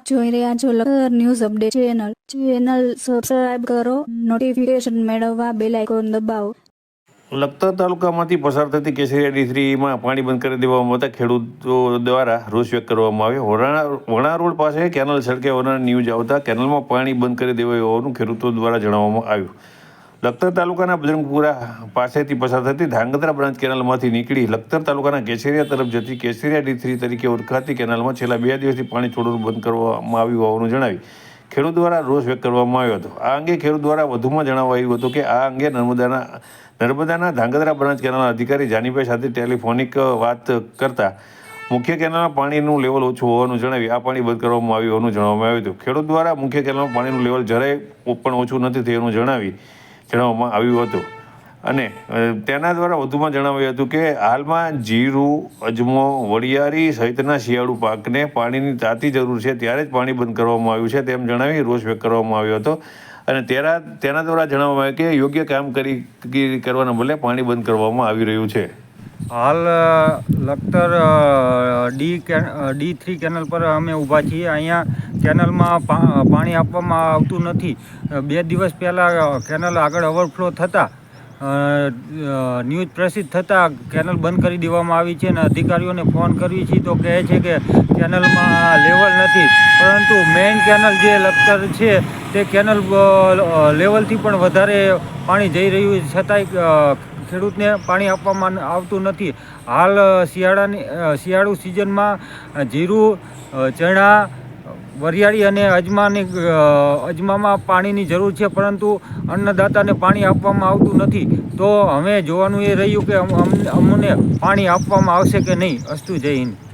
આપ જોઈ રહ્યા છો Lakhar news update channel. Channel subscribe કરો નોટિફિકેશન મેળવવા બેલ આઇકોન દબાવો. લખતર તાલુકામાંથી પસાર થતી કેસરિયા થ્રીમાં પાણી બંધ કરી દેવામાં આવતા ખેડૂતો દ્વારા રોષ વ્યક્ત કરવામાં આવ્યો. વરાણા, વણા રોડ પાસે કેનલ સડકે વરાણા ન્યૂઝ આવતા કેનલમાં પાણી બંધ કરી દેવાયું હોવાનું ખેડૂતો દ્વારા જણાવવામાં આવ્યું. લખતર તાલુકાના બજરંગપુરા પાસેથી પસાર થતી ધાંગધ્રા બ્રાન્ચ કેનાલમાંથી નીકળી લખતર તાલુકાના કેસરિયા તરફ જતી કેસરિયા ડી થ્રી તરીકે ઓળખાતી કેનાલમાં છેલ્લા બે દિવસથી પાણી છોડવાનું બંધ કરવામાં આવ્યું હોવાનું જણાવી ખેડૂત દ્વારા રોષ વ્યક્ત કરવામાં આવ્યો હતો. આ અંગે ખેડૂત દ્વારા વધુમાં જણાવાયું હતું કે આ અંગે નર્મદાના નર્મદાના ધાંગધ્રા બ્રાન્ચ કેનાલના અધિકારી જાનીભાઈ સાથે ટેલિફોનિક વાત કરતા મુખ્ય કેનાલમાં પાણીનું લેવલ ઓછું હોવાનું જણાવી આ પાણી બંધ કરવામાં આવ્યું હોવાનું જણાવવામાં આવ્યું હતું. ખેડૂત દ્વારા મુખ્ય કેનાલમાં પાણીનું લેવલ જરાય પણ ઓછું નથી થયું જણાવી જણાવવામાં આવ્યું હતું. અને તેના દ્વારા વધુમાં જણાવ્યું હતું કે, હાલમાં જીરું, અજમો વડિયારી સહિતના શિયાળુ પાકને પાણીની તાતી જરૂર છે, ત્યારે જ પાણી બંધ કરવામાં આવ્યું છે, તેમ જણાવી રોષ વ્યક્ત કરવામાં આવ્યો હતો. અને તેના તેના દ્વારા જણાવવામાં આવ્યું કે, યોગ્ય કામ કરી કરવાના બદલે પાણી બંધ કરવામાં આવી રહ્યું છે. હાલ Lakhtar D D three canal પર અમે ઊભા છીએ. અહીંયા કેનલમાં પાણી આપવામાં આવતું નથી. બે દિવસ પહેલાં કેનલ આગળ ઓવરફ્લો થતાં ન્યૂઝ પ્રસિદ્ધ થતાં કેનલ બંધ કરી દેવામાં આવી છે અને અધિકારીઓને ફોન કરવી છીએ તો કહે છે કે કેનલમાં લેવલ નથી. પરંતુ મેઇન કેનલ જે લખતર છે, તે કેનલ લેવલથી પણ વધારે પાણી જઈ રહ્યું છતાંય ખેડૂતને પાણી આપવામાં આવતું નથી. હાલ શિયાળાની શિયાળુ સિઝનમાં જીરું ચણા, વરિયાળી અને અજમાની અજમામાં પાણીની જરૂર છે, પરંતુ અન્નદાતાને પાણી આપવામાં આવતું નથી. તો હવે જોવાનું એ રહ્યું કે અમ- અમ- અમને પાણી આપવામાં આવશે કે નહીં? અસ્તુ જય હિન્દ.